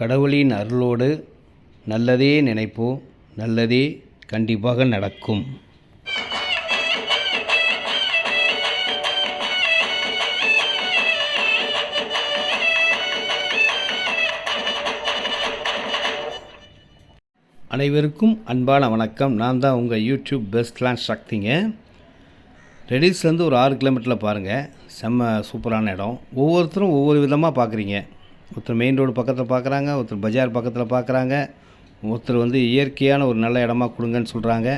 கடவுளின் அருளோடு நல்லதே நினைப்போம் நல்லதே கண்டிப்பாக நடக்கும். அனைவருக்கும் அன்பான வணக்கம். நான் தான் உங்கள் யூடியூப் பெஸ்ட் கிளான் சக்திங்க. ரெடிஸ்லேருந்து ஒரு ஆறு கிலோமீட்டரில் பாருங்கள் செம்ம சூப்பரான இடம். ஒவ்வொருத்தரும் ஒவ்வொரு விதமாக பார்க்குறீங்க. ஒருத்தர் மெயின் ரோடு பக்கத்தில் பார்க்குறாங்க ஒருத்தர் பஜார் பக்கத்தில் பார்க்குறாங்க ஒருத்தர் வந்து இயற்கையான ஒரு நல்ல இடமா கொடுங்கன்னு சொல்கிறாங்க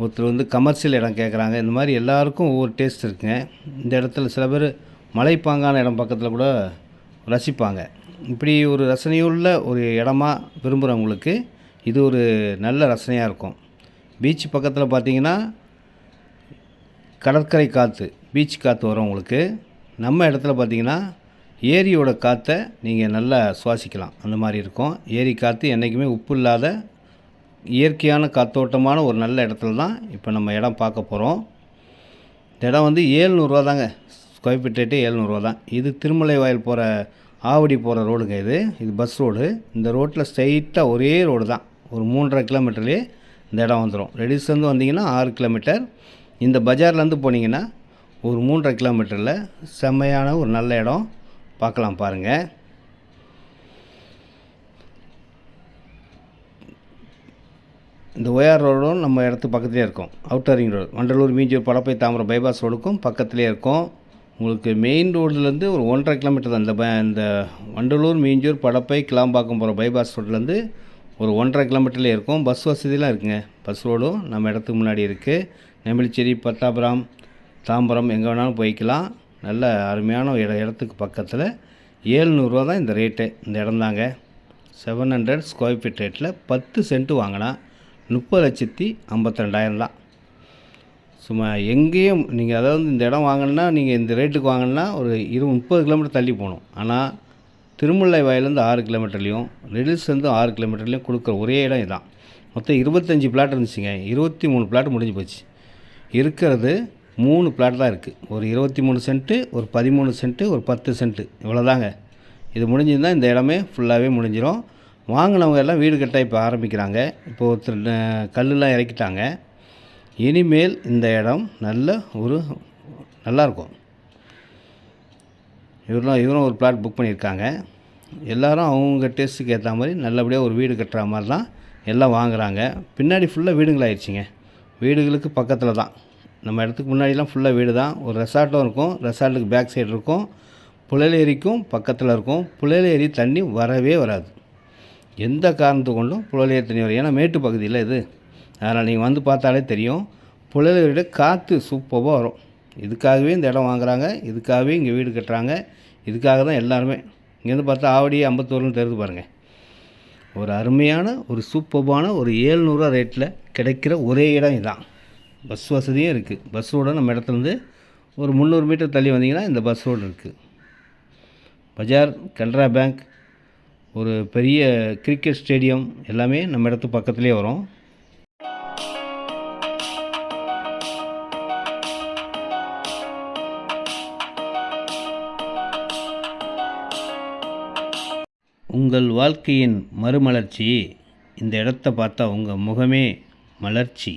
ஒருத்தர் வந்து கமர்ஷியல் இடம் கேட்குறாங்க இந்த மாதிரி எல்லாருக்கும் ஒவ்வொரு டேஸ்ட் இருக்குங்க. இந்த இடத்துல சில பேர் மலைப்பாங்கான இடம் பக்கத்தில் கூட ரசிப்பாங்க. இப்படி ஒரு ரசனையுள்ள ஒரு இடமா விரும்புகிறவங்களுக்கு இது ஒரு நல்ல ரசனையாக இருக்கும். பீச் பக்கத்தில் பார்த்தீங்கன்னா கடற்கரை காற்று பீச் காற்று வரும் உங்களுக்கு நம்ம இடத்துல பார்த்தீங்கன்னா ஏரியோட காற்றை நீங்கள் நல்லா சுவாசிக்கலாம். அந்த மாதிரி இருக்கும். ஏரி காற்று என்றைக்குமே உப்பு இல்லாத இயற்கையான காத்தோட்டமான ஒரு நல்ல இடத்துல தான் இப்போ நம்ம இடம் பார்க்க போகிறோம் இந்த இடம் வந்து ஏழ்நூறுவா தாங்க. ஸ்கொயர் ஃபீட் ரேட்டு ஏழ்நூறுவா தான். இது திருமலை வாயில் போகிற ஆவடி போகிற ரோடுங்க இது. இது பஸ் ரோடு இந்த ரோட்டில் ஸ்ட்ரைட்டாக ஒரே ரோடு தான். ஒரு மூன்றரை கிலோமீட்டர்லேயே இந்த இடம் வந்துடும் ரெடிஸ்லேருந்து வந்தீங்கன்னா ஆறு கிலோமீட்டர் இந்த பஜார்லேருந்து போனீங்கன்னா ஒரு மூன்றரை கிலோமீட்டரில் செம்மையான ஒரு நல்ல இடம். பார்க்கலாம் பாருங்கள் இந்த ஒயார் ரோடும் நம்ம இடத்துக்கு பக்கத்துலேயே இருக்கும். Outer ring road Vandalur Minjur Padappai Tambaram bypass ரோடுக்கும் பக்கத்துலேயே இருக்கும். உங்களுக்கு மெயின் ரோடுலேருந்து ஒரு ஒன்றரை கிலோமீட்டர் தான் இந்த ப இந்த வண்டலூர் மீஞ்சூர் படப்பை கிளாம்பாக்கம் போகிற பைபாஸ் ரோட்லேருந்து ஒரு ஒன்றரை கிலோமீட்டர்லேயே இருக்கும். பஸ் வசதிலாம் இருக்குங்க. பஸ் ரோடும் நம்ம இடத்துக்கு முன்னாடி இருக்குது நெமிலிச்சேரி பத்தாபுரம் தாம்பரம் எங்கே வேணாலும் போய்க்கலாம். நல்ல அருமையான இட இடத்துக்கு பக்கத்தில் ஏழ்நூறுவா தான் இந்த ரேட்டு. இந்த இடம்தாங்க செவன் ஹண்ட்ரட் ஸ்கொயர் ஃபீட் ரேட்டில் பத்து சென்ட்டு வாங்கினா முப்பது லட்சத்தி ஐம்பத்திரெண்டாயிரம் தான். சும்மா எங்கேயும் நீங்கள் அதாவது இந்த இடம் வாங்கினா நீங்கள் இந்த ரேட்டுக்கு வாங்கினா ஒரு இரு முப்பது கிலோமீட்டர் தள்ளி போகணும். ஆனால் திருமுல்லை வயலேருந்து ஆறு கிலோமீட்டர்லேயும் ரெடில்ஸ்லேருந்து ஆறு கிலோமீட்டர்லேயும் கொடுக்குற ஒரே இடம் இதான். மொத்தம் இருபத்தஞ்சி பிளாட் இருந்துச்சுங்க. இருபத்தி மூணு பிளாட் முடிஞ்சு போச்சு. இருக்கிறது மூணு பிளாட் தான் இருக்குது ஒரு இருபத்தி மூணு சென்ட்டு ஒரு பதிமூணு சென்ட்டு ஒரு பத்து சென்ட்டு இவ்வளோதாங்க இது முடிஞ்சிருந்தால் இந்த இடமே ஃபுல்லாகவே முடிஞ்சிடும் வாங்கினவங்க எல்லாம் வீடு கட்ட இப்போ ஆரம்பிக்கிறாங்க. இப்போ ஒருத்தர் கல்லுலாம் இறக்கிட்டாங்க. இனிமேல் இந்த இடம் நல்ல ஒரு நல்லாயிருக்கும் இவரெலாம் இவரும் ஒரு பிளாட் புக் பண்ணியிருக்காங்க. எல்லோரும் அவங்க டேஸ்ட்டுக்கு ஏற்ற மாதிரி நல்லபடியாக ஒரு வீடு கட்டுற மாதிரி தான் எல்லாம் வாங்குறாங்க. பின்னாடி ஃபுல்லாக வீடுங்களாயிடுச்சுங்க வீடுகளுக்கு பக்கத்தில் தான். நம்ம இடத்துக்கு முன்னாடிலாம் ஃபுல்லாக வீடு தான். ஒரு ரெசார்ட்டும் இருக்கும். ரெசார்ட்டுக்கு பேக் சைடு இருக்கும். புழல் ஏரிக்கும் பக்கத்தில் இருக்கும். புழல் ஏரி தண்ணி வரவே வராது. எந்த காரணத்து கொண்டும் புழல் ஏரி தண்ணி வரும். ஏன்னா மேட்டு பகுதியில் இது. அதனால் நீங்கள் வந்து பார்த்தாலே தெரியும். புழல் ஏரியோட காற்று சூப்பராக வரும். இதுக்காகவே இந்த இடம் வாங்குறாங்க. இதுக்காகவே இங்கே வீடு கட்டுறாங்க. இதுக்காக தான் எல்லாருமே. இங்கேருந்து பார்த்தா ஆவடி ஐம்பத்தோருன்னு தெரிஞ்சு பாருங்கள் ஒரு அருமையான ஒரு சூப்பர்பான ஒரு ஏழ்நூறுவா ரேட்டில் கிடைக்கிற ஒரே இடம் இதான். பஸ் வசதியும் இருக்குது பஸ் ரோடு நம்ம இடத்துலேருந்து ஒரு முந்நூறு மீட்டர் தள்ளி வந்தீங்கன்னா இந்த பஸ் ரோடு இருக்குது பஜார் கனரா பேங்க் ஒரு பெரிய கிரிக்கெட் ஸ்டேடியம் எல்லாமே நம்ம இடத்து பக்கத்துலேயே வரும். உங்கள் வாழ்க்கையின் மறுமலர்ச்சி இந்த இடத்த பார்த்தா உங்கள் முகமே மலர்ச்சி.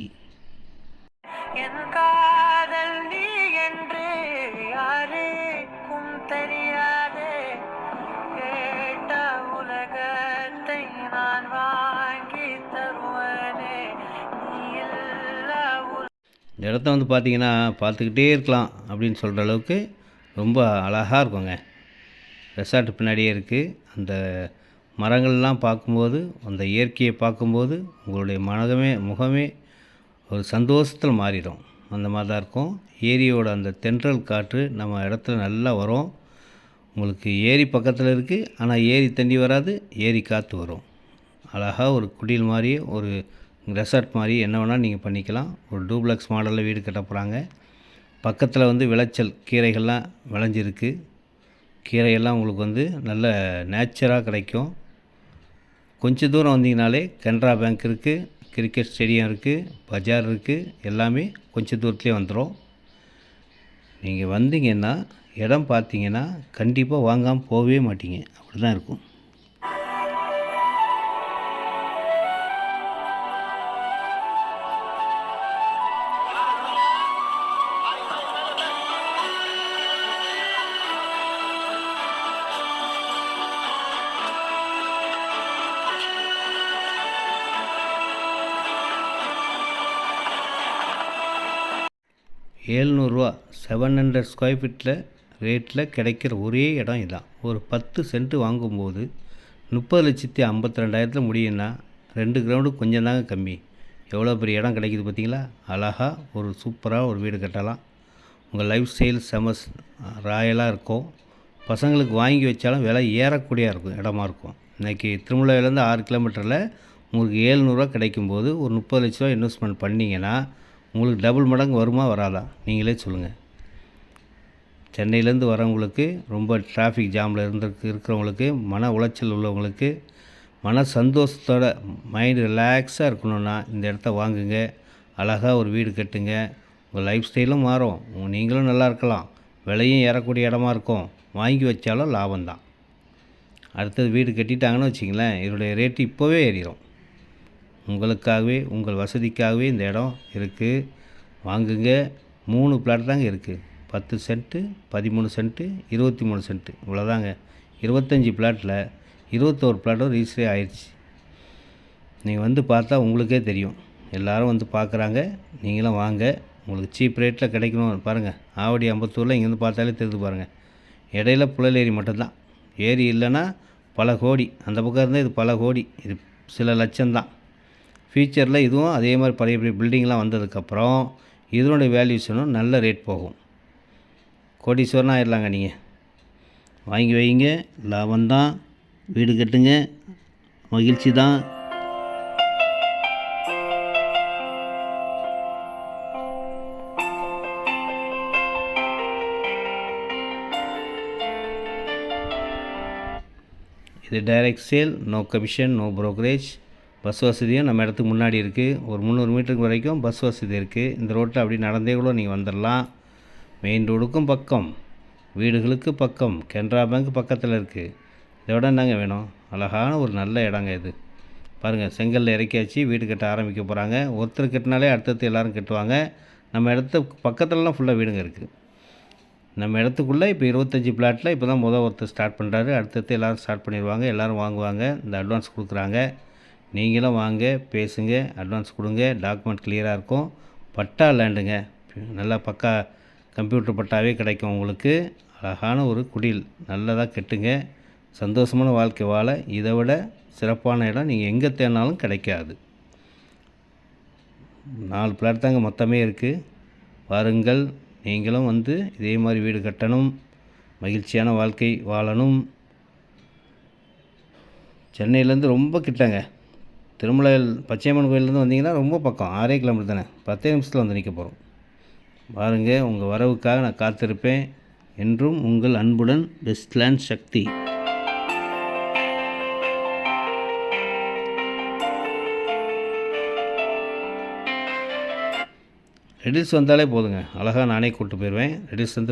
இந்த இடத்த வந்து பார்த்திங்கன்னா பார்த்துக்கிட்டே இருக்கலாம் அப்படின்னு சொல்கிற அளவுக்கு ரொம்ப அழகாக இருக்குங்க. ரெசார்ட் பின்னாடியே இருக்குது அந்த மரங்கள்லாம் பார்க்கும்போது அந்த இயற்கையை பார்க்கும்போது உங்களுடைய மனதமே முகமே ஒரு சந்தோஷத்தில் மாறிடும். அந்த மாதிரி தான் இருக்கும். ஏரியோட அந்த தென்றல் காற்று நம்ம இடத்துல நல்லா வரும். உங்களுக்கு ஏரி பக்கத்தில் இருக்குது ஆனால் ஏரி தண்ணி வராது ஏரி காற்று வரும். அழகாக ஒரு குடில் மாதிரியே ஒரு ரெசார்ட் மாதிரி என்ன வேணால் நீங்கள் பண்ணிக்கலாம். ஒரு டூப்ளக்ஸ் மாடலில் வீடு கட்ட போகிறாங்க. பக்கத்தில் வந்து விளைச்சல் கீரைகள்லாம் விளைஞ்சிருக்கு. கீரையெல்லாம் உங்களுக்கு வந்து நல்ல நேச்சராக கிடைக்கும். கொஞ்சம் தூரம் வந்தீங்கனாலே கனரா பேங்க் இருக்குது கிரிக்கெட் ஸ்டேடியம் இருக்குது பஜார் இருக்குது எல்லாமே கொஞ்சம் தூரத்துலேயே வந்துடும். நீங்கள் வந்தீங்கன்னா இடம் பார்த்தீங்கன்னா கண்டிப்பாக வாங்காமல் போகவே மாட்டீங்க. அப்படி தான் இருக்கும். ஏழ்நூறுரூவா செவன் ஹண்ட்ரட் ஸ்கொயர் ஃபீட்டில் ரேட்டில் கிடைக்கிற ஒரே இடம் இதான். ஒரு பத்து சென்ட்டு வாங்கும்போது முப்பது லட்சத்தி ஐம்பத்தி ரெண்டாயிரத்தில் முடியும்னா ரெண்டு கிரவுண்டு கொஞ்சம் தாங்க கம்மி. எவ்வளோ பெரிய இடம் கிடைக்குது பார்த்தீங்களா? அழகாக ஒரு சூப்பராக ஒரு வீடு கட்டலாம். உங்கள் லைஃப் ஸ்டைல் செமஸ் ராயலாக இருக்கும். பசங்களுக்கு வாங்கி வச்சாலும் விலை ஏறக்கூடிய இருக்கும் இடமா இருக்கும். இன்றைக்கி திருமலையிலேருந்து ஆறு கிலோமீட்டரில் உங்களுக்கு ஏழ்நூறுவா கிடைக்கும்போது ஒரு முப்பது லட்ச ரூபா இன்வெஸ்ட்மெண்ட் பண்ணிங்கன்னா உங்களுக்கு டபுள் மடங்கு வருமா வராதா? நீங்களே சொல்லுங்கள் சென்னையிலேருந்து வரவங்களுக்கு ரொம்ப டிராஃபிக் ஜாமில் இருந்திருக்கு இருக்கிறவங்களுக்கு மன உளைச்சல் உள்ளவங்களுக்கு மன சந்தோஷத்தோட மைண்டு ரிலாக்ஸாக இருக்கணும்னா இந்த இடத்த வாங்குங்க. அழகாக ஒரு வீடு கட்டுங்க. உங்கள் லைஃப் ஸ்டைலும் மாறும். நீங்களும் நல்லா இருக்கலாம். விலையும் ஏறக்கூடிய இடமா இருக்கும். வாங்கி வச்சாலும் லாபம்தான். அடுத்தது வீடு கட்டிட்டாங்கன்னு வச்சிங்களேன் இதனுடைய ரேட்டு இப்போவே ஏறிடும் உங்களுக்காகவே உங்கள் வசதிக்காகவே இந்த இடம் இருக்குது வாங்குங்க. மூணு பிளாட் தாங்க இருக்குது பத்து சென்ட்டு பதிமூணு சென்ட்டு இருபத்தி மூணு சென்ட்டு இவ்வளோதாங்க இருபத்தஞ்சி பிளாட்டில் இருபத்தோரு பிளாட்டும் ரிஜிஸ்ட்ரே ஆயிடுச்சு. நீங்கள் வந்து பார்த்தா உங்களுக்கே தெரியும். எல்லாரும் வந்து பார்க்குறாங்க நீங்களும் வாங்க. உங்களுக்கு சீப் ரேட்டில் கிடைக்கணும். பாருங்கள் ஆவடி அம்பத்தூரில் இங்கேருந்து பார்த்தாலே தெரிஞ்சு பாருங்கள் இடையில புழல் ஏரி மட்டும்தான். ஏரி இல்லைன்னா பல கோடி. அந்த பக்கம் இருந்தால் இது பல கோடி. இது சில லட்சம்தான். ஃபியூச்சரில் இதுவும் அதே மாதிரி பழைய பழைய பில்டிங்லாம் வந்ததுக்கப்புறம் இதனுடைய வேல்யூஷனும் நல்ல ரேட் போகும். கோடீஸ்வரன் ஆயிடலாங்க நீங்கள் வாங்கி வைங்க லாபம் தான் வீடு கட்டுங்க. மகிழ்ச்சி தான் இது direct sale no commission no brokerage bus வசதியும் நம்ம இடத்துக்கு முன்னாடி இருக்குது ஒரு முந்நூறு மீட்டருக்கு வரைக்கும் பஸ் வசதி இருக்குது இந்த ரோட்டில் அப்படி நடந்தே கூட நீங்கள் வந்துடலாம் மெயின் ரோடுக்கும் பக்கம். வீடுகளுக்கு பக்கம். கெனரா பேங்க் பக்கத்தில் இருக்குது இதை விட என்னங்க வேணும்? அழகான ஒரு நல்ல இடங்க இது. பாருங்கள் செங்கல்ல இறக்கியாச்சு. வீடு கட்ட ஆரம்பிக்க போகிறாங்க ஒருத்தர் கட்டினாலே அடுத்தடுத்து எல்லோரும் கட்டுவாங்க. நம்ம இடத்து பக்கத்துலலாம் ஃபுல்லாக வீடுங்க இருக்குது நம்ம இடத்துக்குள்ளே இப்போ இருபத்தஞ்சி பிளாட்டில் இப்போ தான் முதல் ஒருத்தர் ஸ்டார்ட் பண்ணுறாரு அடுத்தடுத்து எல்லோரும் ஸ்டார்ட் பண்ணிடுவாங்க. எல்லோரும் வாங்குவாங்க. இந்த அட்வான்ஸ் கொடுக்குறாங்க. நீங்களும் வாங்க பேசுங்க அட்வான்ஸ் கொடுங்க டாக்குமெண்ட் கிளியராக இருக்கும். பட்டா லேண்டுங்க நல்லா பக்கா கம்ப்யூட்டர் பட்டாவே கிடைக்கும் உங்களுக்கு. அழகான ஒரு குடில். நல்லதாக கெட்டுங்க. சந்தோஷமான வாழ்க்கை வாழ. இதை விட சிறப்பான இடம் நீங்கள் எங்கே தேடினாலும் கிடைக்காது. நாலு பிளாட் தாங்க மொத்தமே இருக்குது வாருங்கள். நீங்களும் வந்து இதே மாதிரி வீடு கட்டணும். மகிழ்ச்சியான வாழ்க்கை வாழணும். சென்னையிலேருந்து ரொம்ப கிட்டங்க. திருமலையில் பச்சையம்மன் கோயிலேருந்து வந்தீங்கன்னா ரொம்ப பக்கம் ஆறே கிலோமீட்டர் தானே. பத்தே நிமிஷத்தில் வந்து நிற்க போகிறோம் பாருங்கள் உங்கள் வரவுக்காக நான் காத்திருப்பேன். என்றும் உங்கள் அன்புடன் வெஸ்ட்லேண்ட் சக்தி ரெடில்ஸ் வந்தாலே போதுங்க. அழகாக நானே கூப்பிட்டு போயிடுவேன் ரெடில்ஸ் வந்து